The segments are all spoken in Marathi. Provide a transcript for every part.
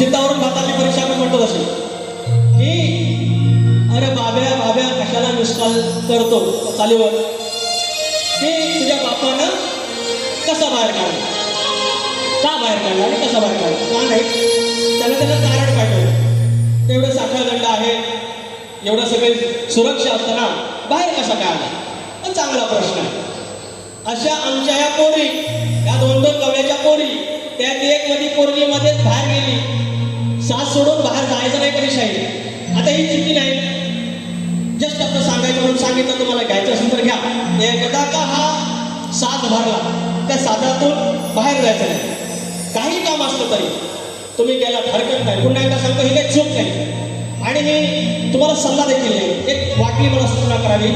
सिद्धावरून भाताची परीक्षा मी म्हणतो तशी. की अरे बाब्या बाब्या कशाला निष्काल करतो चालीवर? की तुझ्या बापानं कसा बाहेर काढला का बाहेर काढला आणि कसा बाहेर काढला का नाही? त्याला त्याला कारण पाहिजे तेवढं साखळ दंड आहे. एवढं सगळे सुरक्षा असताना बाहेर कसा काय आला हा चांगला प्रश्न आहे. अशा आमच्या ह्या पोरी या दोन दोन गवळ्याच्या पोरी त्यात एक मधी पोरगी मध्येच बाहेर गेली. सास सोडून बाहेर जायचं नाही कधी शाही. आता ही चुकी नाही. जस्ट आता सांगायचं म्हणून सांगितलं तुम्हाला घ्यायचं असेल तर घ्या. एकदा का हा साथ भरला त्या साधातून बाहेर जायचं नाही. काही काम असलं तरी. तुम्ही गेला हरकत नाही पुन्हा एकदा सांगतो ही काही चूक नाही. आणि मी तुम्हाला सल्ला देखील नाही. एक वाटली मला सूचना करावी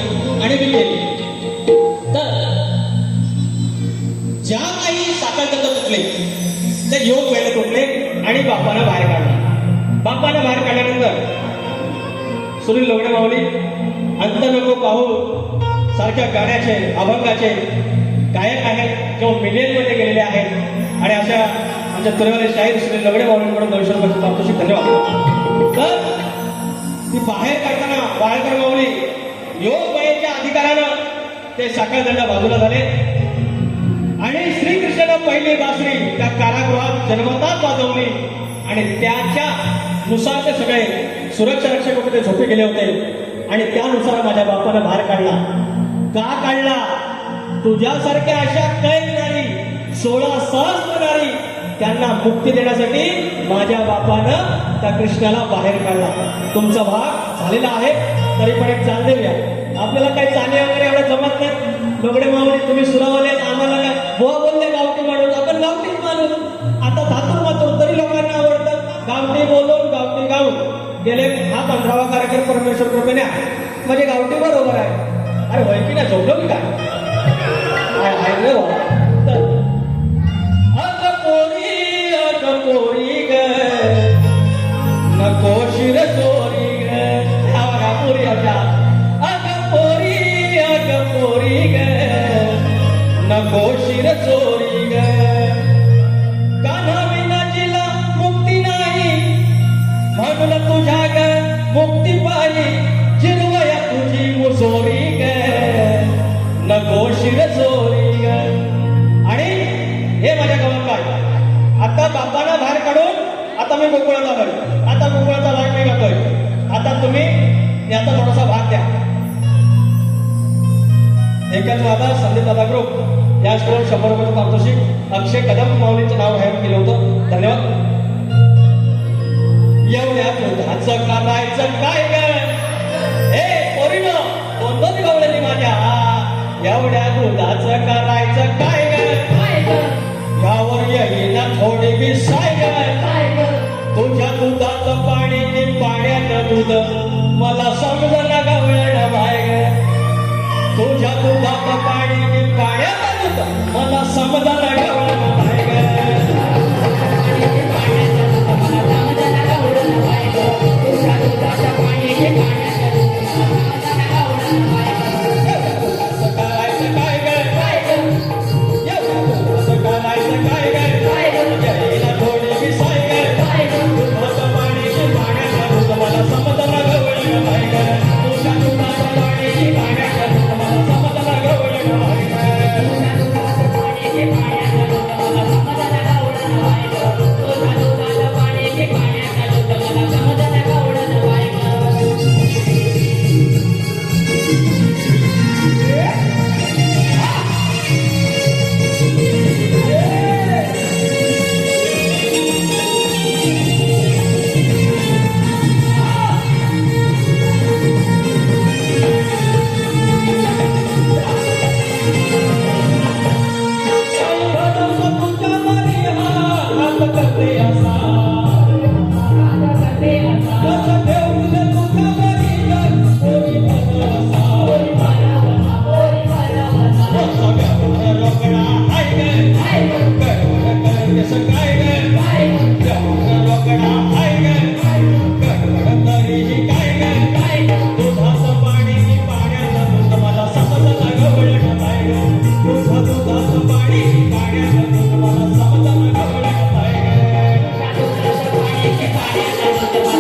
आणि मी केली तर ज्या काही आणि बापानं बाहेर काढला बाप्पानं बाहेर काढल्यानंतर सुनील लोगडे माऊली अंत नको पाहू सारख्या गाण्याचे अभंगाचे गायक आहेत जो मिलियनमध्ये गेलेले आहेत. आणि अशा आमच्या तुरेवाले शाहीर सुनील लोगडे माऊलींकडून दोनशे रुपयाचं पारितोषिक धन्यवाद. तर ती बाहेर काढताना बाळकर माऊली. योग वयाच्या अधिकारानं ते साखळदंड बाजूला झाले. आणि श्रीकृष्णानं पहिली बासरी त्या कारागृहात जन्मतात वाजवली. आणि त्याच्या नुसार ते सगळे सुरक्षा रक्षक होते ते झोपे गेले होते. आणि त्यानुसार माझ्या बापानं बाहेर काढला. का काढला? तुझ्यासारख्या अशा कैदणारी सोळा सहस्त्रणारी त्यांना मुक्ती देण्यासाठी माझ्या बापानं त्या कृष्णाला बाहेर काढला. तुमचा भाग झालेला आहे तरी पण एक चाल देऊया. आपल्याला काही चाले वगैरे एवढं जमत नाही. कार्यक्रम परमेश्वर कृपेने म्हणजे गावठी बरोबर आहे. अरे होय की? नाही झोपलो की काय चोरी आणि हे माझ्या गावात काय आता बापाला बाहेर काढून आता मी गोकुळाचा भर आता गोकुळाचा भाग मी घातोय आता तुम्ही याचा थोडासा भाग द्या. एकाच दादा संदीप दादा ग्रुप या स्टोर शंभर रुपये पारितोषिक. अक्षय कदम माऊलींचं नाव हॅव केलं होतं. धन्यवाद. एवढ्या दुधाचं करायचं काय काय हे पोरीनं दोन दोन गवळणी माझ्या. एवढ्या दुधाचं करायचं काय ग? यावर येईना थोडी विसाय ग. तुझ्या दुधाचं पाणी नि पाण्याचं दूध. मला समजलं गवळण बाय ग. तुझ्या दुधाचं पाणी नि पाण्याचं दूध. मला समजलं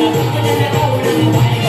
我不会让你走我